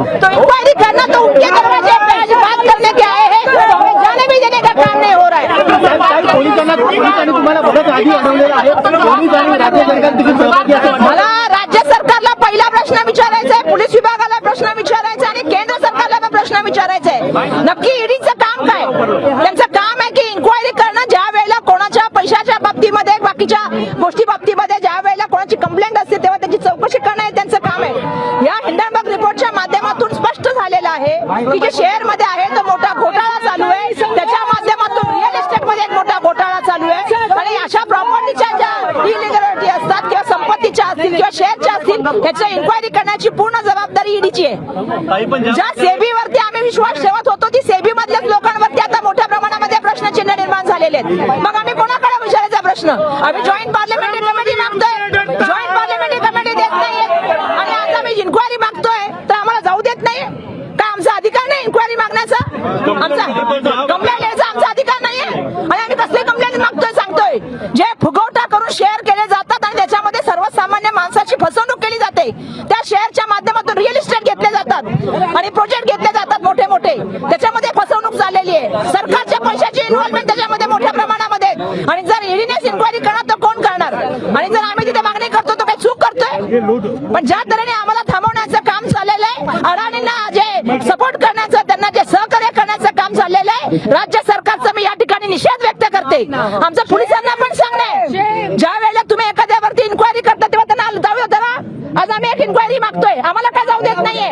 तो इंक्वायरी करना तो उनके दरवाजे पे आज बात करने के आए हैं। तो हमें जाने भी देने का काम नहीं हो रहा है। पोलिसांना पोलिसांनी तुम्हाला बघत आधी अडवलेलं आहे पोलीस आणि राज्य सरकार तिकीट सहभागी असं वाटतं. मला राज्य सरकारला पहिला प्रश्न विचारायचा आहे पोलीस विभागाला प्रश्न विचारायचा आणि केंद्र सरकारला प्रश्न विचारायचा आहे. नक्की ईडीचं आहे. की जे शेअरमध्ये आहे तो मोठा घोटाळा चालू आहे. त्याच्या माध्यमातून रिअल इस्टेटमध्ये एक मोठा घोटाळा चालू आहे. आणि अशा प्रॉपर्टीच्या ज्या इलिगॅलिटी असतात किंवा संपत्तीच्या असतील किंवा शेअरच्या असतील त्याची इन्क्वायरी करण्याची पूर्ण जबाबदारी ईडीची आहे. ज्या सेबीवरती आम्ही विश्वास ठेवत होतो ती सेबी मधल्याच लोकांवरती आता मोठ्या प्रमाणामध्ये प्रश्नचिन्ह निर्माण झालेले आहेत. मग आम्ही कोणाकडे विचारायचा प्रश्न? आम्ही जॉईंट पार्लमेंटरी कमिटी मागतोय. जॉईंट पार्लमेंटरी कमिटी देत नाहीये. आणि आता आम्ही इन्क्वायरी मागतोय तर आम्हाला जाऊ देत नाही काय आमचा अधिकार मागण्याचा? आमचा कंप्लेंट द्यायचा आमचा अधिकार नाहीये. आणि आम्ही कसले कंप्लेंट मागतोय सांगतोय. जे फुगवटा करून शेअर केले जातात आणि त्याच्यामध्ये सर्वसामान्य माणसाची फसवणूक केली जाते त्या शेअरच्या माध्यमातून रिअल इस्टेट घेतले जातात. आणि प्रोजेक्ट घेतले जातात मोठे मोठे त्याच्यामध्ये फसवणूक झालेली आहे. सरकारच्या पैशाची इन्व्हॉल्वमेंट त्याच्यामध्ये मोठ्या प्रमाणामध्ये. आणि जर ईडीनेच इन्क्वायरी करणार तर कोण करणार? आणि जर आम्ही तिथे मागणी करतो तर काही चूक करतोय? पण ज्या तऱ्हेने आम्हाला राज्य सरकारचा मी या ठिकाणी निषेध व्यक्त करते. आमचं पोलिसांना पण सांगणे. ज्या वेळेला तुम्ही एखाद्यावरती इन्क्वायरी करता तेव्हा त्यांना जाऊ धरा आज आम्ही एक इन्क्वायरी मागतोय. आम्हाला काय जाऊ देत नाहीये.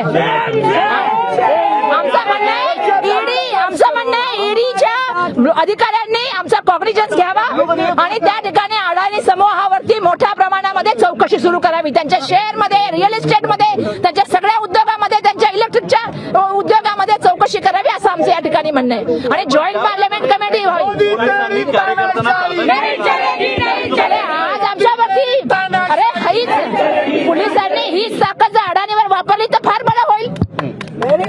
आमचं म्हणणं आहे ईडी आमचं म्हणणं आहे ईडीच्या अधिकाऱ्यांनी आमचा कॉग्निजन्स घ्यावा आणि त्या ठिकाणी अडाणी समूहावरती मोठ्या प्रमाणामध्ये चौकशी सुरू करावी. त्यांच्या शेअरमध्ये रिअल इस्टेटमध्ये त्यांच्या सगळ्या उद्योगामध्ये त्यांच्या इलेक्ट्रिकच्या उद्योगामध्ये चौकशी करावी असं आमचं या ठिकाणी म्हणणं आहे. आणि जॉईंट पार्लमेंट कमिटी व्हावी नाही चलेगी, नाही चले. आज आमच्यावरती अरे हीच पोलिसांनी ही ताकद जर अडाणीवर वापरली तर फार बरं होईल.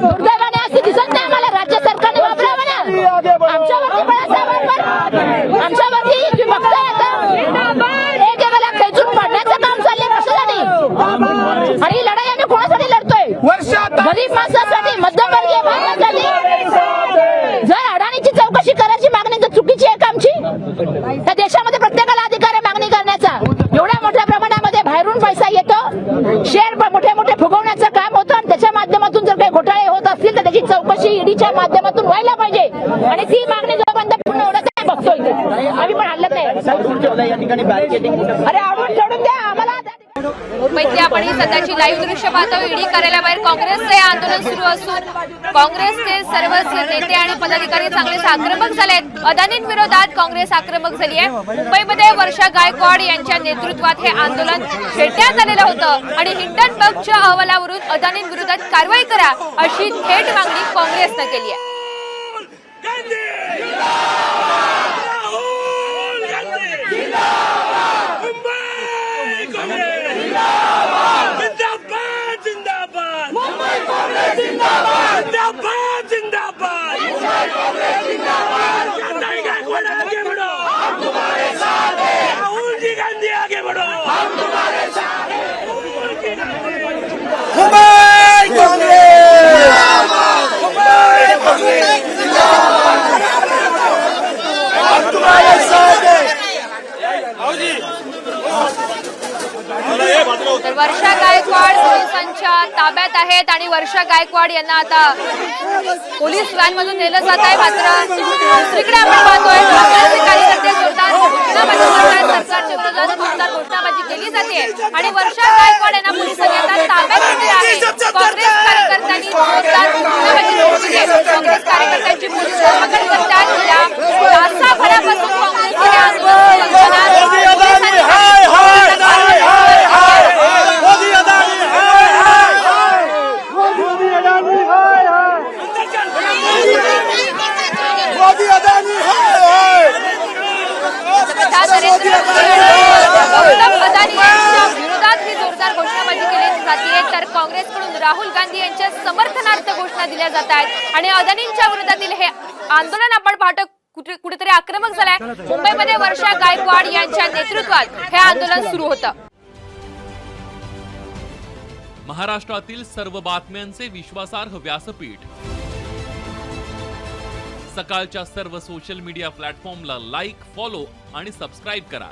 दुर्दैवाने असे दिसत नाही आम्हाला. राज्य सरकारने वापरावं ना. आमच्यावरती बळाचा वापर आमच्यावरती आणि लढाई आम्ही कोणासाठी लढतोय? गरीब माणसासाठी मध्यमवर्गीय माणसासाठी जर अडाणीची चौकशी करायची मागणी तर चुकीची आहे का आमची त्या देशामध्ये प्रत्येकाला अधिकार आहे मागणी करण्याचा एवढ्या मोठ्या प्रमाणामध्ये बाहेरून पैसा येतो शेअर ब- मोठे मोठे फुगवण्याचं काम होतं आणि त्याच्या माध्यमातून जर काही घोटाळे होत त्याची चौकशी ईडीच्या माध्यमातून व्हायला पाहिजे आणि ती मागणी जोपर्यंत पूर्ण होत नाही बघतोय. आम्ही पण हल्लत नाही अरे आवडून सोडून द्या आम्हाला मुंबईतली आपण ही सध्याची लाईव्ह दृश्य पाहतो. ईडी कार्यालयाबाहेर काँग्रेसचे हे आंदोलन सुरू असून काँग्रेसचे सर्वच नेते आणि पदाधिकारी चांगलेच आक्रमक झाले आहेत. अदानींविरोधात काँग्रेस आक्रमक झाली आहे. मुंबईमध्ये वर्षा गायकवाड यांच्या नेतृत्वात हे आंदोलन छेडण्यात आलेलं होतं. आणि हिंडनबर्गच्या अहवालावरून अदानींविरोधात कारवाई करा अशी थेट मागणी काँग्रेसनं केली आहे राहुल गांधी मुंबई काँग्रेस जिंदाबाद जिंदाबाद मुंबई काँग्रेस जिंदाबाद जिंदाबाद जिंदाबाद मुंबई काँग्रेस जिंदाबाद गांधी गायकवाड आगे बढ़ो हम तुम्हारे साथ हैं राहुल जी गांधी आगे बढ़ो हम तुम्हारे साथ हैं मुंबई कांग्रेस मुंबई कांग्रेस तर वर्षा गायकवाड पोलिसांच्या ताब्यात आहेत आणि वर्षा गायकवाड यांना आता पोलीस व्हॅन मधून नेलं जात आहे. मात्र दुसरीकडे आपण पाहतोय कार्यकर्ते जोरदार सरकारच्या विरोधात जोरदार घोषणाबाजी केली जाते. आणि वर्षा गायकवाड यांना पोलिसांनी आता ताब्यात घेतले आहे काँग्रेस कार्यकर्त्यांनी जोरदार घोषणाबाजी केली आहे काँग्रेस कार्यकर्त्यांची पोलीस धर्मघट करतात गेल्या तासाभरापासून काँग्रेसचे हे आंदोलन सुरू असताना पोलिसांनी मोदी अदानी हाय मोदी अदानी हाय पंतप्रधान नरेंद्र मोदी आणि गौतम अदानी यांच्या विरोधात ही जोरदार घोषणाबाजी केली जाते तर काँग्रेसकडून राहुल गांधी यांच्या समर्थनार्थ घोषणा दिल्या जात आहेत. आणि अदानींच्या विरोधातील हे आंदोलन आपण पाहतो कुठे- कुठेतरी आक्रमक झालंय. मुंबईमध्ये वर्षा गायकवाड यांच्या नेतृत्वात हे आंदोलन सुरू होतं. महाराष्ट्रातील सर्व बातम्यांचे विश्वासार्ह व्यासपीठ. सकाळच्या सर्व सोशल मीडिया प्लॅटफॉर्मला लाईक फॉलो आणि सबस्क्राईब करा.